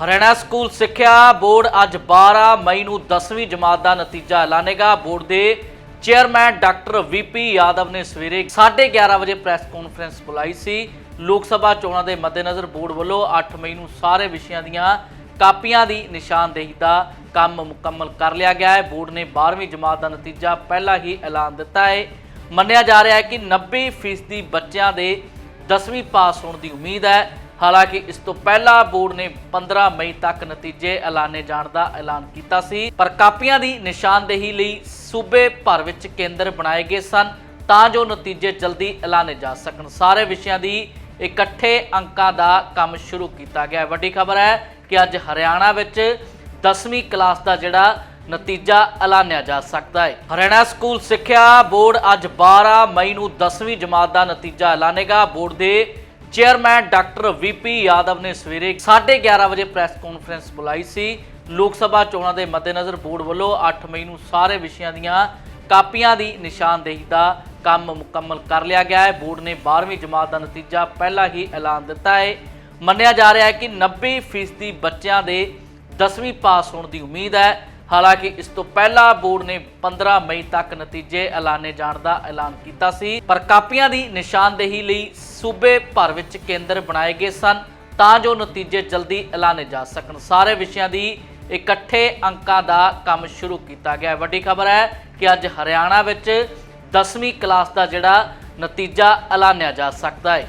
Haryana school ਸਿੱਖਿਆ board ਅੱਜ 12 ਮਈ ਨੂੰ 10ਵੀਂ ਜਮਾਤ ਦਾ ਨਤੀਜਾ ਐਲਾਨੇਗਾ। ਬੋਰਡ ਦੇ ਚੇਅਰਮੈਨ ਡਾਕਟਰ ਵੀਪੀ ਯਾਦਵ ਨੇ ਸਵੇਰੇ 11:30 ਵਜੇ ਪ੍ਰੈਸ ਕਾਨਫਰੰਸ ਬੁਲਾਈ ਸੀ। ਲੋਕ ਸਭਾ ਚੋਣਾਂ ਦੇ ਮੱਦੇਨਜ਼ਰ ਬੋਰਡ ਵੱਲੋਂ 8 ਮਈ ਨੂੰ ਸਾਰੇ ਵਿਸ਼ਿਆਂ ਦੀਆਂ ਕਾਪੀਆਂ ਦੀ ਨਿਸ਼ਾਨਦੇਹੀ ਦਾ ਕੰਮ ਮੁਕੰਮਲ ਕਰ ਲਿਆ ਗਿਆ ਹੈ। ਬੋਰਡ ਨੇ 12ਵੀਂ ਜਮਾਤ ਦਾ ਨਤੀਜਾ ਪਹਿਲਾਂ ਹੀ ਐਲਾਨ ਦਿੱਤਾ ਹੈ। ਮੰਨਿਆ ਜਾ ਰਿਹਾ ਹੈ ਕਿ 90% ਬੱਚਿਆਂ ਦੇ 10ਵੀਂ ਪਾਸ ਹੋਣ ਦੀ ਉਮੀਦ ਹੈ। ਹਾਲਾਂਕਿ ਇਸ ਤੋਂ ਪਹਿਲਾਂ ਬੋਰਡ ਨੇ 15 ਮਈ ਤੱਕ ਨਤੀਜੇ ਐਲਾਨੇ ਜਾਣ ਦਾ ਐਲਾਨ ਕੀਤਾ ਸੀ, ਪਰ ਕਾਪੀਆਂ ਦੀ ਨਿਸ਼ਾਨਦੇਹੀ ਲਈ ਸੂਬੇ ਭਰ ਵਿੱਚ ਕੇਂਦਰ ਬਣਾਏ ਗਏ ਸਨ, ਤਾਂ ਜੋ ਨਤੀਜੇ ਜਲਦੀ ਐਲਾਨੇ ਜਾ ਸਕਣ। ਸਾਰੇ ਵਿਸ਼ਿਆਂ ਦੀ ਇਕੱਠੇ ਅੰਕਾਂ ਦਾ ਕੰਮ ਸ਼ੁਰੂ ਕੀਤਾ ਗਿਆ। ਵੱਡੀ ਖਬਰ ਹੈ ਕਿ ਅੱਜ ਹਰਿਆਣਾ ਵਿੱਚ 10ਵੀਂ ਕਲਾਸ ਦਾ ਜਿਹੜਾ ਨਤੀਜਾ ਐਲਾਨਿਆ ਜਾ ਸਕਦਾ ਹੈ। ਹਰਿਆਣਾ ਸਕੂਲ ਸਿੱਖਿਆ ਬੋਰਡ ਅੱਜ 12 ਮਈ ਨੂੰ 10ਵੀਂ ਜਮਾਤ ਦਾ ਨਤੀਜਾ ਐਲਾਨੇਗਾ। ਬੋਰਡ ਦੇ ਚੇਅਰਮੈਨ ਡਾਕਟਰ ਵੀਪੀ ਯਾਦਵ ਨੇ ਸਵੇਰੇ 11:30 ਵਜੇ ਪ੍ਰੈਸ ਕਾਨਫਰੰਸ ਬੁਲਾਈ ਸੀ। ਲੋਕ ਸਭਾ ਚੋਣਾਂ ਦੇ ਮੱਦੇਨਜ਼ਰ ਬੋਰਡ ਵੱਲੋਂ 8 ਮਈ ਨੂੰ ਸਾਰੇ ਵਿਸ਼ਿਆਂ ਦੀਆਂ ਕਾਪੀਆਂ ਦੀ ਨਿਸ਼ਾਨਦੇਹੀ ਦਾ ਕੰਮ ਮੁਕੰਮਲ ਕਰ ਲਿਆ ਗਿਆ ਹੈ। ਬੋਰਡ ਨੇ 12ਵੀਂ ਜਮਾਤ ਦਾ ਨਤੀਜਾ ਪਹਿਲਾਂ ਹੀ ਐਲਾਨ ਦਿੱਤਾ ਹੈ। ਮੰਨਿਆ ਜਾ ਰਿਹਾ ਹੈ ਕਿ 90% ਬੱਚਿਆਂ ਦੇ 10ਵੀਂ ਪਾਸ ਹੋਣ ਦੀ ਉਮੀਦ ਹੈ। ਹਾਲਾਂਕਿ ਇਸ ਤੋਂ ਪਹਿਲਾਂ ਬੋਰਡ ਨੇ 15 ਮਈ ਤੱਕ ਨਤੀਜੇ ਐਲਾਨੇ ਜਾਣ ਦਾ ਐਲਾਨ ਕੀਤਾ ਸੀ, ਪਰ ਕਾਪੀਆਂ ਦੀ ਨਿਸ਼ਾਨਦੇਹੀ ਲਈ ਸੂਬੇ ਭਰ ਵਿੱਚ ਕੇਂਦਰ ਬਣਾਏ ਗਏ ਸਨ, ਤਾਂ ਜੋ ਨਤੀਜੇ ਜਲਦੀ ਐਲਾਨੇ ਜਾ ਸਕਣ। ਸਾਰੇ ਵਿਸ਼ਿਆਂ ਦੀ ਇਕੱਠੇ ਅੰਕਾਂ ਦਾ ਕੰਮ ਸ਼ੁਰੂ ਕੀਤਾ ਗਿਆ। ਵੱਡੀ ਖਬਰ ਹੈ ਕਿ ਅੱਜ ਹਰਿਆਣਾ ਵਿੱਚ 10ਵੀਂ ਕਲਾਸ ਦਾ ਜਿਹੜਾ ਨਤੀਜਾ ਐਲਾਨਿਆ ਜਾ ਸਕਦਾ ਹੈ।